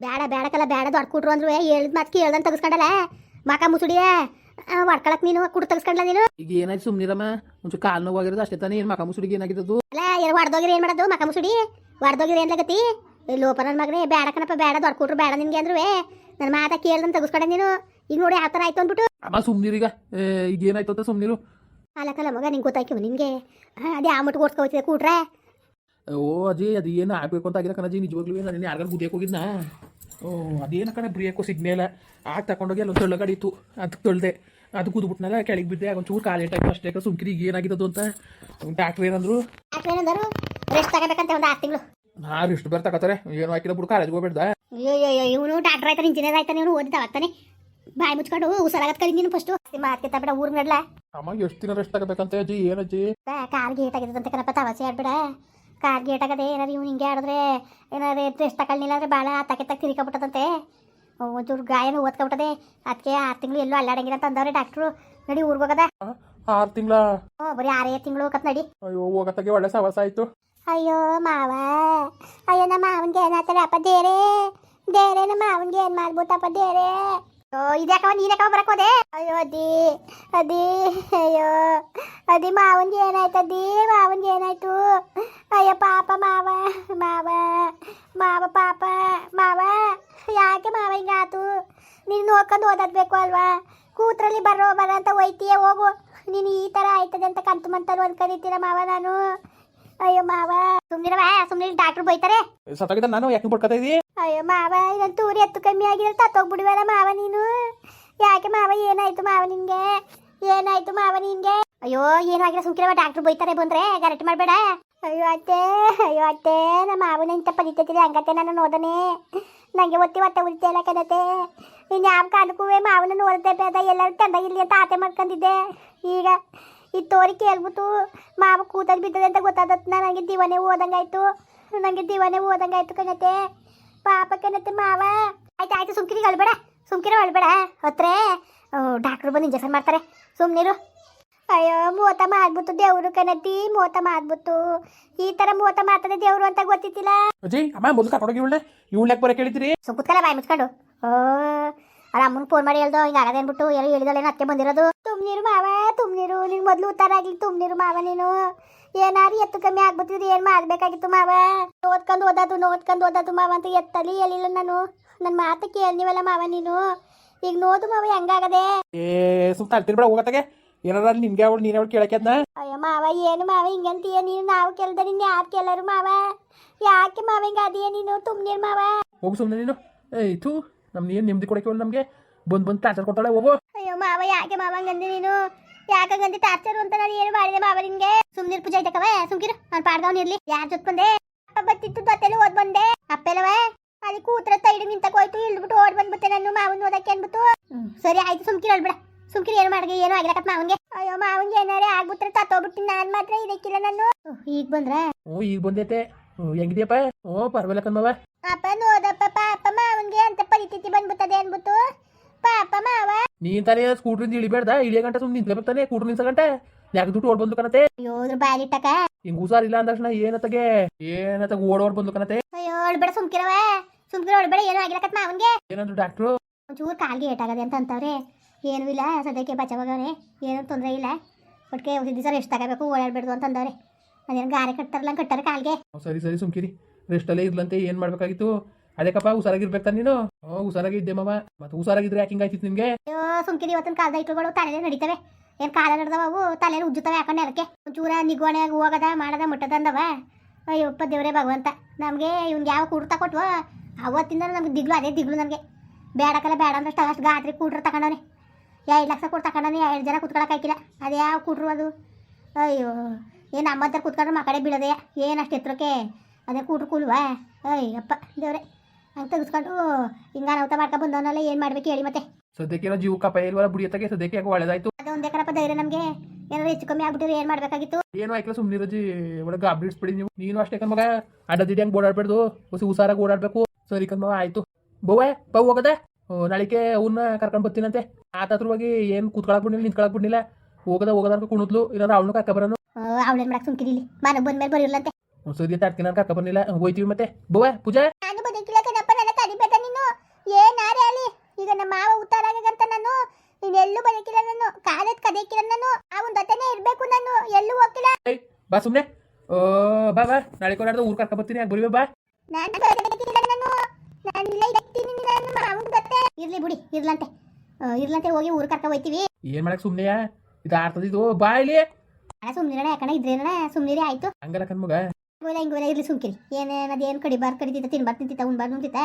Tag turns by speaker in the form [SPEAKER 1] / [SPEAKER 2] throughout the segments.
[SPEAKER 1] ಬೇಡ ಬೇಡಕಲ್ಲ ಬೇಡ ದೊಡ್ಡ ಕೊಟ್ರು ಅಂದ್ರು ಹೇಳಿದ್ ಮಾತು ಕೇಳ್ದಂತ ತೆಗಿಸ್ಕೊಂಡಲ್ಲ ಮಕ ಮುಸುಡಿಯ? ಹೊಡ್ಕೊಳಕ್ ನೀನು ಕುಡ್ ತೆಗಿಸ್ಕೊಂಡ್ಲ ನೀನು?
[SPEAKER 2] ಈಗ ಏನಾಯ್ತು ಸುಮ್ಮನಿರಮ್ಮ ಒಂಚೂರು ಕಾಲು ನೋವಾಗಿರೋದು ಅಷ್ಟೇ ತಾನೇ ಏನು ಮಕ ಮುಸುಡಿಗೆ ಏನಾಗಿದ್ದು
[SPEAKER 1] ಅಲ್ಲ ಏನು ಹೊಡ್ದೋಗಿರಿ ಏನ್ ಮಾಡೋದು ಮಕ ಮುಸುಡಿ? ಹೊಡ್ದೋಗಿರಿ ಏನ್ ಲಗತಿ? ಲೋಪನ ನನ್ನ ಮಗನೇ ಬೇಡ ಕಣಪ್ಪ ಬೇಡ ದೊಡ್ಡ ಕೊಟ್ರು ಬೇಡ ನಿನ್ಗೆ ಅಂದ್ರು ನನ್ನ ಮಾತ ಕೇಳ್ದಂತ ತೆಗಿಸ್ಕೊಂಡೆ ನೀನು? ಈಗ ನೋಡಿ ಯಾವ ಥರ ಆಯ್ತು ಅಂದ್ಬಿಟ್ಟು.
[SPEAKER 2] ಅಮ್ಮ ಸುಮ್ಮನಿರೀಗ ಈಗ. ಏನಾಯ್ತು ಅಂತ ಸುಮ್ಮನಿರು
[SPEAKER 1] ಅಲ್ಲಕ್ಕಲ್ಲ ಮಗ ನಿಂಗೆ ಗೊತ್ತಾಯ್ತು ನಿಂಗೆ ಅದೇ ಆ ಮುಟ್ಟು ಓಡ್ಸ್ಕೊಳ್ತಿದೆ ಕೂಟ್ರೆ.
[SPEAKER 2] ಓ ಅಜಿ ಅದು ಏನೋ ಆಗಬೇಕು ಅಂತ ಆಗಿದೆ ಕಣಜಿ ನಿಜವಾಗ್ಲೂ ನಾನು ಯಾರಿಗಾರು ಗುದಿಯಕ್ಕೆ ಹೋಗಿದ್ನಾ? ಓ ಅದೇನು ಕಣ ಬ್ರಿಯಕ್ಕೂ ಸಿಗ್ನೇಲ ಆಗ ತಗೊಂಡೋಗಿ ಅಲ್ಲೊಂದು ತೊಳ್ಳ ಗಾಡಿ ಇತ್ತು. ಅದಕ್ಕೆ ತೊಳ್ದೆ. ಅದು ಕುದ್ಬಿಟ್ನಲ್ಲ ಕೆಳಗೆ ಬಿದ್ದೆ. ಒಂಚೂರು ಕಾಲೇ ಟೈಪ್ ಅಷ್ಟೇ ಸುಮ್ಕಿರಿ ಏನಾಗಿದ್ದು ಅಂತ. ಡಾಕ್ಟ್ರ್ ಏನಂದ್ರು.
[SPEAKER 1] ರೆಸ್ಟ್ ತಗೋಬೇಕಂತೆ ಒಂದು ಆರು ತಿಂಗಳು.
[SPEAKER 2] ನಾ ಇಷ್ಟು ಬೇರೆ ತಗೋತಾರೆ. ಏನು ಹಾಕಿಲ್ಲ ಬಿಡು ಕಾಲೇಜ್ಗೆ ಹೋಗ್ಬೇಡ್ದ?
[SPEAKER 1] ಅಯ್ಯೋ ಇವನು ಡಾಕ್ಟರ್ ಆಯ್ತಾನೆ ಇಂಜಿನಿಯರ್ ಆಯ್ತಾನೆ ಇವನು ಓದಿದ ಆಗ್ತಾನೆ ಬಾಯಿ ಮುಚ್ಕೊಂಡು ಉಸಲಾಗತ್ ಕಲಿ ನೀನು ಫಸ್ಟ್ ಮಾತ್ಕಿತ್ತ ಬೇಡ ಊರ್ ನಡ್ಲ?
[SPEAKER 2] ಅಮ್ಮ ಎಷ್ಟು ದಿನ ರೆಸ್ಟ್ ತಗೋಬೇಕಂತ ಅಜ್ಜಿ ಏನಜ್ಜಿ?
[SPEAKER 1] ಕಾಲ್ಗೆ ಗೇಟ್ ಆಗಿದಂತೆ ಕಣಪ್ಪ ತವಾಸೆ ಆಡ್ಬೇಡ. ಕಾರ್ ಗೇಟ್ ಆಗದೆ ಏನಾರು ಇವ್ನು ಹಿಂಗೆ ಆಡಿದ್ರೆ ಏನಾರು ರೆಸ್ಟ್ ತಗೊಳ್ಳಿಲ್ಲ ಅಂದರೆ ಭಾಳ ತಕ್ಕೆ ತಕ್ಕ ತಿರ್ಕೊಬಿಟ್ಟದಂತೆ ಒಂಚೂರು ಗಾಯನ ಓದ್ಕೊಬಿಟ್ಟದೆ ಅದಕ್ಕೆ ಆರು ತಿಂಗಳು ಎಲ್ಲೂ ಅಲ್ಲಾಡಂಗಿಲ್ಲ ಅಂತ ಅಂದವ್ರೆ ಡಾಕ್ಟ್ರು ನಡಿ ಊರ್ಗೆ ಹೋಗದ.
[SPEAKER 2] ಆರು ತಿಂಗಳ?
[SPEAKER 1] ಹ್ಞೂ ಬರೀ ಆರೇ ತಿಂಗಳು ಕತ್ ನಡಿ.
[SPEAKER 2] ಅಯ್ಯೋ ಹೋಗತ್ತಾಗೆ ಒಳ್ಳೆ ಸವಾಸ ಆಯ್ತು.
[SPEAKER 1] ಅಯ್ಯೋ ಮಾವ. ಅಯ್ಯೋ ನಮ್ಮ ಮಾವನ್ಗೆ ಅಪ್ಪ ದೇರೆ ದೇರೆ ನಮ್ಮ ಮಾವನ್ಗೆ ಏನ್ ಮಾಡ್ಬಿಟ್ಟಪ್ಪ ದೇರೆ ಓ ಇದ್ಯಾಕವ ನೀನ್ಯಾಕವ ಬರಕ್ ಹೋದೆ? ಅಯ್ಯೋ ಅದಿ ಅದಿ ಅಯ್ಯೋ ಅದಿ ಮಾವನ್ಗೆ ಏನಾಯ್ತು ಅದಿ ಮಾವನ್ಗೆ ಏನಾಯ್ತು? ಅಯ್ಯೋ ಪಾಪ ಮಾವ ಮಾವ ಮಾವ ಪಾಪ ಮಾವ ಯಾಕೆ ಮಾವ ಹಿಂಗಾತು? ನೀನು ನೋಡ್ಕೊಂಡು ಓದದ್ಬೇಕು ಅಲ್ವಾ? ಕೂತ್ರಲ್ಲಿ ಬರೋ ಬರ ಅಂತ ಒಯ್ತೀಯ ಹೋಗು. ನೀನು ಈ ಥರ ಆಯ್ತದೆ ಅಂತ ಕಂತು ಮಂತರು ಅನ್ಕೊಂಡಿರ್ತೀರ ಮಾವ ನಾನು? ಅಯ್ಯೋ ಮಾವ ಸುಮ್ನಿರವ ಸುಮ್ಮನೆ ಡಾಕ್ಟರ್ ಬೈತಾರೆ.
[SPEAKER 2] ಸತ್ತಾಗಿದ್ದ ನಾನು ಯಾಕೆ ಪಡ್ಕೊತಾ ಇದ್ದೀ
[SPEAKER 1] ಅಯ್ಯೋ ಮಾವ ಇದೊಂದು ತೂರಿ ಎತ್ತು ಕಮ್ಮಿ ಆಗಿದೆ ತತ್ತೋಗ್ಬಿಡಿವಲ್ಲ ಮಾವ ನೀನು? ಯಾಕೆ ಮಾವ ಏನಾಯ್ತು ಮಾವ ನಿನ್ಗೆ? ಏನಾಯ್ತು ಮಾವ ನಿನ್ಗೆ? ಅಯ್ಯೋ ಏನೂ ಆಗಿಲ್ಲ ಸುಮ್ಕಿರವ ಡಾಕ್ಟರ್ ಬೈತಾರೆ ಬಂದ್ರೆ ಗಲಾಟೆ ಮಾಡಬೇಡ. ಅಯ್ಯೋ ಅತ್ತೆ ಅಯ್ಯೋ ಅತ್ತೆ ನಮ್ಮ ಮಾವನ ಇಂಥ ಪದಿತೈತಿದೆ ಹಂಗತ್ತೆ ನಾನು ನೋದನೆ. ನನಗೆ ಒತ್ತಿ ಒತ್ತೆ ಉಳಿತೆ ಎಲ್ಲ ಕದತೆ ಇನ್ನು ಯಾವ ಕಾಲಕ್ಕೂ ಮಾವನ ನೋಡದೆ ಬೇಡ ಎಲ್ಲರೂ ತಂದ ಇಲ್ಲಿ ಅಂತ ಆತೆ ಮಾಡ್ಕೊಂಡಿದ್ದೆ ಈಗ ಈ ತೋರಿ ಕೇಳ್ಬಿಟ್ಟು ಮಾವ ಕೂತಲ್ಲಿ ಬಿದ್ದದೆ ಅಂತ ಗೊತ್ತಾದತ್ ನನಗೆ ದಿವನೇ ಓದಂಗಾಯ್ತು ನನಗೆ ದಿವನೇ ಓದಂಗಾಯ್ತು ಕಣತೆ. ಪಾಪ ಕಣತೆ ಮಾವ. ಆಯ್ತು ಆಯ್ತು ಸುಮ್ಕಿರಿಗೆ ಅಳ್ಬೇಡ. ಸುಮ್ಕಿರೋ, ಅಳ್ಬೇಡ. ಹತ್ರ ಡಾಕ್ಟ್ರು ಬಂದು ಇಂಜೆಕ್ಷನ್ ಮಾಡ್ತಾರೆ. ಸುಮ್ನಿರು. ಅಯ್ಯೋ ಮೋತ ಮಾಡ್ಬಿಟ್ಟು ದೇವ್ರು ಕಣತಿ ಮೋತ ಮಾಡ್ಬಿಟ್ಟು ಈ ತರ ಮೋತ ಮಾಡ್ತದೆ ದೇವ್ರು ಅಂತ ಗೊತ್ತಿತ್ತಿಲ್ಲ
[SPEAKER 2] ಅಜ್ಜಿ ಅಮ್ಮ ಮೊದಲು ಕರ್ಕೊಂಡೋಗಿ ಇವಳಕ್ಕೆ ಬರೋ
[SPEAKER 1] ಕೇಳಿದ್ರಿ ಕುತ್ಕಲ್ಲ ಬಾಯಿ ಮುಚ್ಕೊಂಡು. ಓ ಅಲ್ಲ ಅಮ್ಮನ ಫೋನ್ ಮಾಡಿ ಹೇಳ್ದೋ ಹಿಂಗೆ ಆಗದೆ ಅನ್ಬಿಟ್ಟು ಎಲ್ಲ ಹೇಳಿದಳೇನು ಅತ್ತೆ ಬಂದಿರೋದು. ತುಮ್ನೀರು ಮಾವ ತುಮ್ನೀರು ನಿನ್ ಮೊದ್ಲು ಉತ್ತಾರ ಆಗ್ಲಿ ತುಮ್ನೀರು ಮಾವ ನೀನು. ಏನಾರು ಎತ್ತು ಕಮ್ಮಿ ಆಗ್ಬಿಟ್ಟಿದ್ರಿ ಏನ್ ಮಾಡ್ಬೇಕಾಗಿತ್ತು ಮಾವ? ಓದ್ಕೊಂಡು ಓದದು ನೋದ್ಕೊಂಡು ಓದದು ಮಾವ ಅಂತ ಎತ್ತಲಿ ಎಲ್ಲಿಲ್ಲ ನಾನು. ನನ್ನ ಮಾತು ಕೇಳ್ನಿವಲ್ಲ ಮಾವ ನೀನು. ಈಗ ನೋದು ಮಾವ ಹೆಂಗಾಗದೆ?
[SPEAKER 2] ಏ ಸುತ್ತ ಹೋಗತ್ತಾಗೆ ಏನಾರ ಅಲ್ಲಿ ನಿನ್ಗೆ ಅವಳು ನೀನೇ ಅವಳು ಕೇಳಕ್ಕೆ ಅದನ್ನ
[SPEAKER 1] ಅಯ್ಯೋ ಮಾವ ಏನು ಮಾವ ಹಿಂಗಂತೀಯ ನೀನು? ನಾವು ಕೇಳ್ದ ನಿನ್ನ ಯಾರು ಕೇಳರು ಮಾವ? ಯಾಕೆ ಮಾವ ಹಿಂಗ ಅದೀಯ ನೀನು? ತುಮ್ನೀರು ಮಾವ?
[SPEAKER 2] ಹೋಗು ಸುಮ್ಮನೆ ನೀನು. ಏಯ್ ಇತ್ತು ನಮ್ದು ಏನು ನೆಮ್ಮದಿ ಕೊಡಕ್ಕೆ ನಮಗೆ? ಬಂದು ಬಂದು ಟಾರ್ಚರ್ ಕೊಡ್ತಾಳೆ ಹೋಗು.
[SPEAKER 1] ಅಯ್ಯೋ ಮಾವ ಯಾಕೆ ಮಾವ ಹಂಗಂದಿ ನೀನು? ಯಾಕಂಗಂದಿ ಟಾರ್ಚರ್ ಅಂತ ನಾನು ಏನು ಮಾಡಿದೆ ಮಾವ ನಿನ್ಗೆ? ಸುಮ್ನಿರ್ ಪೂಜೆ ಐತಕವ ಸುಮ್ಕಿರು. ನಾನು ಪಾಡ್ದವ್ನು ಇರ್ಲಿ. ಯಾರ ಜೊತೆ ಬಂದೆ? ಅಪ್ಪ ಬತ್ತಿತ್ತು ದೊತ್ತೆಲ್ಲ ಓದ್ ಬಂದೆ. ಅಪ್ಪೆಲ್ಲವ ಅಲ್ಲಿ ಕೂತ್ರ ತೈಡು ನಿಂತ ಹೋಯ್ತು ಇಳ್ಬಿಟ್ಟು ಓಡ್ ಬಂದ್ಬಿಟ್ಟೆ ನಾನು ಮಾವನ್ ಓದಕ್ಕೆ ಅನ್ಬಿಟ್ಟು ಸರಿ ಆಯ್ತು ಸುಮ್ಕಿರ್ ಅಳ್ಬೇಡ. ಸುಮ್ಕಿರು ಏನು ಮಾಡಿಗೆ ಏನು ಆಗಿರಕತ್ ಮಾವನ್ಗೆ. ಅಯ್ಯೋ ಮಾವನ್ಗೆ ಏನಾರೇ ಆಗ್ಬಿಟ್ರೆ ತತ್ತೋಗ್ಬಿಟ್ಟಿನಿ ನಾನು ಮಾತ್ರ ಇದಕ್ಕಿಲ್ಲ ನಾನು. ಈಗ ಬಂದ್ರೆ?
[SPEAKER 2] ಹ್ಞೂ ಈಗ ಬಂದೈತೆ. ಹೆಂಗಿದ್ಯಪ್ಪ? ಓ ಪರವಾಗಿಲ್ಲ ಕಣ್ಮವ
[SPEAKER 1] ಅಪ್ಪ ನೋದಪ್ಪ ಪಾಪ ಮಾವನ್ಗೆ ಅಂತ ಪರಿಸ್ಥಿತಿ ಬಂದ್ಬಿಟ್ಟದೆ ಅನ್ಬಿಟ್ಟು. ಪಾಪ ಮಾವ.
[SPEAKER 2] ನೀನ್ ತಾನೇ ಸ್ಕೂಟ್ರಿಂದ ಇಳಿಬೇಡ್ದ? ಇಳಿಯ ಗಂಟೆ ಸುಮ್ಮನೆ ನಿಂತ್ಲೇಬೇಕು ತಾನೆ ಸ್ಕೂಟ್ರ್ ನಿಲ್ಸ ಗಂಟೆ? ಯಾಕೆ ದುಡ್ಡು ಓಡ್ ಬಂದು ಕಣತೆ?
[SPEAKER 1] ಅಯ್ಯೋ ಇದ್ರ ಬಾಲಿಟ್ಟಕ
[SPEAKER 2] ಹಿಂಗ್ ಹುಷಾರಿಲ್ಲ ಅಂದ ತಕ್ಷಣ ಏನತ್ತಗೆ? ಏನತ್ತಾಗ ಓಡೋಡ್ ಬಂದು ಕಣತೆ?
[SPEAKER 1] ಅಯ್ಯೋ ಓಡ್ಬೇಡ ಸುಮ್ಕಿರವ ಸುಮ್ಕಿರ ಓಡ್ಬೇಡ ಏನೋ ಆಗಿರಕತ್ ಮಾವನ್ಗೆ.
[SPEAKER 2] ಏನಂದ್ರು ಡಾಕ್ಟ್ರು?
[SPEAKER 1] ಒಂಚೂರು ಕಾಲ್ಗೆ ಏಟಾಗದೆ ಅಂತ ಅಂತವ್ರೆ. ಏನೂ ಇಲ್ಲ ಸದ್ಯಕ್ಕೆ ಬಚಾವಾಗವ್ರೆ ಏನೂ ತೊಂದರೆ ಇಲ್ಲ. ಒಟ್ಟಿಗೆ ಒಂದು ದಿವಸ ರೆಸ್ಟ್ ತಗೋಬೇಕು ಓಡಾಡಬೇಡ್ದು ಅಂತಂದವ್ರೆ ಅದೇನು ಗಾರೆ ಕಟ್ತಾರಲ್ಲ ಕಟ್ಟಾರ ಕಾಲ್ಗೆ.
[SPEAKER 2] ಸರಿ ಸರಿ ಸುಮ್ಕಿರಿ. ರೆಸ್ಟಲ್ಲೇ ಇರ್ಲಂತೆ ಏನು ಮಾಡಬೇಕಾಗಿತ್ತು? ಅದಕ್ಕಪ್ಪ ಹುಷಾರಾಗಿರ್ಬೇಕು ತಾನೆ ನೀನು? ಹುಷಾರಾಗಿದ್ದೆ ಮಾವ. ಮತ್ತೆ ಹುಷಾರಾಗಿದ್ರೆ ಯಾಕೆ ಹಿಂಗಾಯ್ತಿತ್ತು ನಿಮಗೆ?
[SPEAKER 1] ಅಯ್ಯೋ ಸುಮ್ಕಿರಿ ಇವತ್ತಿನ ಕಾಲದ ಇಟ್ಟುಗಳು ತಲೆನೇ ನಡೀತವೆ. ಏನು ಕಾಲ ನಡೆದವ ಅವು? ತಲೆಯಲ್ಲಿ ಉಜ್ಜುತ್ತವೆ ಯಾಕಂಡೆ ಅದಕ್ಕೆ ಒಂಚೂರ ನಿಗೋಣೆ ಹೋಗದ ಮಾಡದ ಮುಟ್ಟದ ಅಂದವ? ಅಯ್ಯಪ್ಪ ದೇವರೇ ಭಗವಂತ. ನಮಗೆ ಇವ್ನಿಗೆ ಯಾವ ಕೂಡ್ತಾ ಕೊಟ್ವ ಅವತ್ತಿಂದ ನಮ್ಗೆ ದಿಗ್ಲು ಅದೇ ದಿಗ್ಲು ನನಗೆ ಬೇಡಕಲ್ಲ ಬೇಡ ಅಂದ್ರೆ ಅಷ್ಟು ಗಾತ್ರಿ ಕೂಡ್ರ ತಗೊಂಡವನೆ. ಎರಡು ಲಕ್ಷ ಕೊಟ್ಟು ನೀ ಎರಡು ಜನ ಕುತ್ಕೊಳಕ್ಕಾಗಿಲ್ಲ ಅದು ಯಾವ ಕೊಡ್ರು ಅದು? ಅಯ್ಯೋ ಏನು ನಮ್ಮಂತರ ಕುತ್ಕೊಂಡ್ರೆ ಮಕ್ಕಳೇ ಬೀಳದೆ? ಏನು ಅಷ್ಟು ಎತ್ತರಕ್ಕೆ? ಅದೇ ಕೂಟ್ರು ಕೂಲ್ವಾ? ಅಯ್ಯಪ್ಪ ದೇವ್ರೆ. ಹಂಗೆ ತೆಗೆಸ್ಕೊಂಡು ಹಿಂಗ ಅನಾಹುತ ಮಾಡ್ಕೊಂಡು ಬಂದವನಲ್ಲ ಏನು ಮಾಡ್ಬೇಕು ಹೇಳಿ ಮತ್ತೆ.
[SPEAKER 2] ಸದ್ಯಕ್ಕೆ ಜೀವ ಕಪ್ಪ ಇಲ್ವಲ್ಲ ಬುಡಿಯತ್ತಾಗೆ ಸದ್ಯಕ್ಕೆ ಯಾಕೆ ಒಳ್ಳೇದಾಯ್ತು?
[SPEAKER 1] ಅದೊಂದೇ ಕಣಪ್ಪ ಧೈರ್ಯ ನಮಗೆ. ಏನಾದ್ರು ಹೆಚ್ಚು ಕಮ್ಮಿ ಆಗ್ಬಿಟ್ಟಿದ್ರೆ ಏನು ಮಾಡಬೇಕಾಗಿತ್ತು?
[SPEAKER 2] ಏನು ಆಯ್ಕಲ್ಲ ಸುಮ್ಮನಿರೋಜಿ ಒಳಗೆ ಅಪ್ಡೇಟ್ಸ್ಬಿಡಿ ನೀವು. ನೀನು ಅಷ್ಟೇ ಕಮ್ಮ ಅಡ್ಡದಿಡಿ ಹಂಗೆ ಓಡಾಡ್ಬೇಡ್ದು. ಹೊಸ ಹುಷಾರಾಗಿ ಓಡಾಡಬೇಕು. ಸರಿ ಕಮ್ಮ ಆಯ್ತು. ಬೌವೆ ಬೌ ಹೋಗದೆ? ನಾಳಿಕೆ ಅವನ್ನ ಕರ್ಕೊಂಡು ಬರ್ತೀನಂತೆ. ಆತತ್ರವಾಗಿ ಏನು ಕೂತ್ಕೊಳಕ್ ಬಿಡ್ಲಿಲ್ಲ ನಿಂತ್ಕೊಳಕ್ ಬಿಡ್ಲಿಲ್ಲ. ಹೋಗದ ಹೋಗದ ಕುಣಿದ್ಲು ಏನಾರ ಅವನು ಕರ್ಕ ಬರೋನು.
[SPEAKER 1] ಅವಳೇನ್ ಮಾಡಕ್ ಸುಮ್ಕಿದಿಲಿ ಬಾನ ಬಂದ ಮೇಲೆ ಬರಿಲ್ಲಂತೆ
[SPEAKER 2] ಸುದ್ದಿ ತಾಟ್ಕಿ ನಾನು ಕರ್ಕ ಬರ್ಲಿಲ್ಲ. ಹೋಯ್ತೀವಿ ಮತ್ತೆ. ಬುವ ಪೂಜಾ?
[SPEAKER 1] ನಾನು ಬದುಕಿಲ್ಲ ಕಣಪ್ಪ ನನ್ನ ಕರಿಬೇಡ ನೀನು. ಏನಾರೆ ಅಲ್ಲಿ? ಈಗ ನಮ್ಮ ಮಾವ ಉತ್ತಾರ ಆಗಂತ ನಾನು. ಇನ್ನೆಲ್ಲೂ ಬದುಕಿಲ್ಲ ನಾನು. ಕಾಲದ ಕದಕ್ಕಿಲ್ಲ ನಾನು. ಅವನ ಜೊತೆನೇ ಇರಬೇಕು ನಾನು. ಎಲ್ಲೂ ಹೋಗ್ತಿಲ್ಲ.
[SPEAKER 2] ಬಾ ಸುಮ್ನೆ. ಓ ಬಾ ಬಾ. ನಾಳೆ ಕೊಡಾಡ್ದು ಊರ್ ಕರ್ಕ ಬರ್ತೀನಿ. ಆಗ ಬಾ.
[SPEAKER 1] ನಾನು ನಾನು. ಇಲ್ಲ ಇರ್ತೀನಿ ನಾನು. ಮಾವ ಇರ್ಲಿ ಬಿಡಿ ಇರ್ಲಂತೆ. ಇರ್ಲಂತೆ ಹೋಗಿ ಊರ್ ಕರ್ಕ ಹೋಯ್ತೀವಿ.
[SPEAKER 2] ಏನ್ ಮಾಡಕ್ ಸುಮ್ನೆ ಇದು ಆರ್ತದ ಇದು ಬಾ ಇಲ್ಲಿ.
[SPEAKER 1] ಅಣ್ಣ ಸುಮ್ನಿರಣ ಯಾಕಣ ಇದ್ರೇನ ಸುಮ್ನಿರಿ ಆಯ್ತು.
[SPEAKER 2] ಹಂಗಲ್ಲ ಕಣ್ ಮಗ
[SPEAKER 1] ಹಿಂಗೋಲ ಹಿಂಗೋಲ ಇರ್ಲಿ ಸುಮ್ಕಿರಿ. ಕಡಿ ತೀತ ಕಡಿಬಾರ್ ಕಡಿತಿದ್ದ ತಿನ್ಬಾರ್ ತಿಂತಿತ್ತ ಉಣ್ಬಾರ್ ನುಂತಿತ್ತ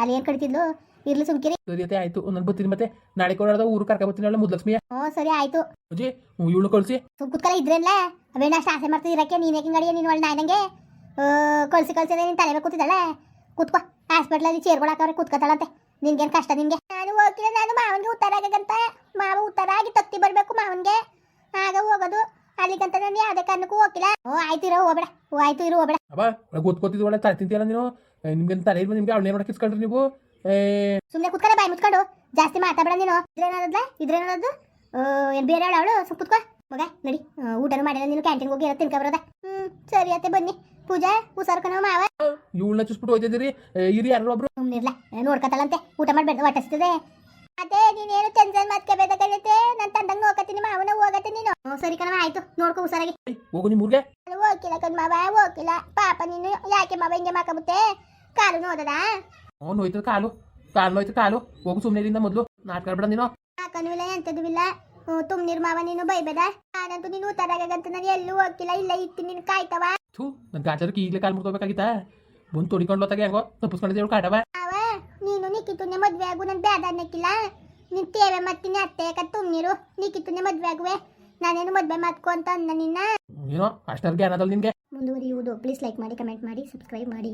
[SPEAKER 1] ಅಲ್ಲಿ ಏನು ಕಡಿತಿದ್ಲು? ಇರ್ಲಿ ಸುಮ್ಕಿರಿ.
[SPEAKER 2] ಸರಿಯತೆ ಆಯ್ತು ನಾನು ಬರ್ತೀನಿ ಮತ್ತೆ. ನಾಳೆ ಕೊಡೋದ ಊರ್ ಕರ್ಕ ಬರ್ತೀನಿ ಅಲ್ಲ ಮುದ್ಲಕ್ಷ್ಮಿಯ.
[SPEAKER 1] ಹ್ಞೂ ಸರಿ ಆಯ್ತು.
[SPEAKER 2] ಅಜ್ಜಿ ಇವಳು ಕಳ್ಸಿ.
[SPEAKER 1] ಸುಮ್ ಕುತ್ಕಲ ಇದ್ರೇನ್ಲ ಅವೇನ ಅಷ್ಟು ಆಸೆ ಮಾಡ್ತಿದ್ ಇರಕ್ಕೆ ನೀನ್ ಯಾಕೆ ಗಡಿಯ ನೀನು ಒಳ್ಳೆ ನಾಯ್ದಂಗೆ ಕಳ್ಸಿ ಕಳ್ಸಿದೆ ನೀನು ತಲೆ ಮೇಲೆ ಕೂತಿದ್ದಾಳೆ. ಕುತ್ಕೋ ಹಾಸ್ಪಿಟ್ಲಲ್ಲಿ ಚೇರ್ಗೊಳಕವ್ರೆ ಕುತ್ಕೊತಾಳಂತೆ ನಿನ್ಗೇನು ಕಷ್ಟ? ನಿನ್ಗೆ ನಾನು ಹೋಗ್ತೀನಿ ನಾನು ಮಾವನ್ಗೆ ಉತ್ತರ ಆಗಂತ ಮಾವ ಉತ್ತರ ಆಗಿ ತತ್ತಿ ಬರಬೇಕು ಮಾವನ್ಗೆ. ಆಗ ಹೋಗೋದು. ಅಲ್ಲಿಗಂತ ನಾನು ಯಾವುದೇ ಕಾರಣಕ್ಕೂ ಹೋಗಿಲ್ಲ ಓ ಆಯ್ತು ಇರೋ ಹೋಗ್ಬೇಡ. ಓ ಆಯ್ತು ಇರೋ ಹೋಗ್ಬೇಡ.
[SPEAKER 2] ಗೊತ್ತಿದ್ದು ಒಳ್ಳೆ ತಲೆ ತಿಂತೀಯಲ್ಲ ನೀನು? ನಿಮ್ಗೆ ತಲೆ ಇದ್ರೆ ನಿಮ್ಗೆ? ಅವಳೇ ನೋಡಕ್ಕೆ ಇಸ್ಕೊಂಡ್ರಿ ನೀವು?
[SPEAKER 1] ಸುಮ್ಮನೆ ಕುತ್ಕೊಳ್ಳೆ ಬಾಯಿ ಮುಚ್ಕೊಂಡು. ಜಾಸ್ತಿ ಮಾತಾಡಬೇಡ ನೀನು. ಇದ್ರೇನದ ಇದ್ರೇನದು ಏನು ಬೇರೆ ಅವಳು? ಸ್ವಲ್ಪ ಕುತ್ಕೋ. ಮಗ ನಡಿ. ಊಟನೂ ಮಾಡಿಲ್ಲ ನೀನು ಕ್ಯಾಂಟೀನ್ಗೆ ಹೋಗಿ ಏನೋ ತಿನ್ಕ ಬರೋದ? ಹ್ಞೂ ಸರಿ ಅತ್ತೆ ಬನ್ನಿ. ಪೂಜಾ ಹುಷಾರ್ಕನೋ ಮಾವ.
[SPEAKER 2] ಇವಳನ್ನ ಚುಸ್ಬಿಟ್ಟು ಹೋಯ್ತಿದ್ದೀರಿ? ಇರಿ ಯಾರು ಒಬ್ರು.
[SPEAKER 1] ಸುಮ್ಮನಿರ್ಲ ನೋಡ್ಕತ್ತಲ್ಲಂತೆ ಊಟ ಮಾಡ್ಬೇಡ ಹೊಟ್ಟಿಸ್ತದೆ. ಅದೇ ನೀನೇನು ಟೆನ್ಷನ್ ಕಲಿತೆ ನಾನು ತಂದಂಗ ನೋಡ್ಕತ್ತೀನಿ ಮಾವನ ಹೋಗತ್ತೆ ನೀನು. ಹ್ಞೂ ಸರಿ ಕಣವ ಆಯ್ತು. ನೋಡ್ಕೊ ಹುಷಾರಾಗಿ.
[SPEAKER 2] ಹೋಗು ನಿಮ್ಮ ಊರ್ಗೆ.
[SPEAKER 1] ನಾನು ಹೋಗಿಲ್ಲ ಕಣ್ ಮಾವ ಹೋಗಿಲ್ಲ ಪಾಪ ನೀನು ಯಾಕೆ ಮಾವ ಹಿಂಗೆ ಮಾಕಬುತ್ತೆ ಕಾಲು ನೋದದ?
[SPEAKER 2] ಅವ್ನು ಹೋಯ್ತದ ಕಾಲು. ಕಾಲು ಹೋಯ್ತು ಕಾಲು. ಹೋಗು ಸುಮ್ಮನೆ ಮೊದ್ಲು ಮೊದಲು. ನಾಟಕ ಆಡ್ಬೇಡ ನೀನು.
[SPEAKER 1] ಹಾಕನೂ ಇಲ್ಲ ಎಂಥದ್ದು ಇಲ್ಲ ಹ್ಞೂ ತುಮ್ನಿರ್ ಮಾವ ನೀನು ಬೈಬೇಡ. ನಾನಂತೂ ನೀನು ಉತ್ತರಾಗಂತ ನಾನು ಎಲ್ಲೂ ಹೋಗಿಲ್ಲ ಇಲ್ಲ ಇತ್ತು ನೀನು ಕಾಯ್ತವ?
[SPEAKER 2] ಥೂ ನನ್ನ ಗಾಜರಕ್ಕೆ ಈಗಲೇ ಕಾಲು ಮುರ್ಕೋಬೇಕಾಗಿತ್ತಾ ಬಂದು ತೊಡಿಕೊಂಡು ಹೋತಾಗ ಹೆಂಗೋ ತಪ್ಪಿಸ್ಕೊಂಡಿದ್ದೇವೆ ಕಾಟವ
[SPEAKER 1] ಅವ ನೀನು ನಿಕ್ಕಿತುನೆ ಮದ್ವೆ ಆಗು ನಾನು ಬೇಡ ಅನ್ನಕ್ಕಿಲ್ಲ. ನಿನ್ ತೇವೆ ಮತ್ತಿನ ಅತ್ತೆ ಯಾಕ ತುಮ್ನಿರು ನಿಕ್ಕಿತುನೆ ಮದ್ವೆ ಆಗುವೆ. ನಾನೇನು ಮದ್ವೆ ಮಾಡ್ಕೊ ಅಂತ ಅಂದ ನಿನ್ನ?
[SPEAKER 2] ಏನೋ ಅಷ್ಟರ ಜ್ಞಾನದಲ್ಲಿ ನಿನಗೆ.
[SPEAKER 1] ಮುಂದುವರಿಯುವುದು. ಪ್ಲೀಸ್ ಲೈಕ್ ಮಾಡಿ ಕಮೆಂಟ್ ಮಾಡಿ ಸಬ್ಸ್ಕ್ರೈಬ್ ಮಾಡಿ.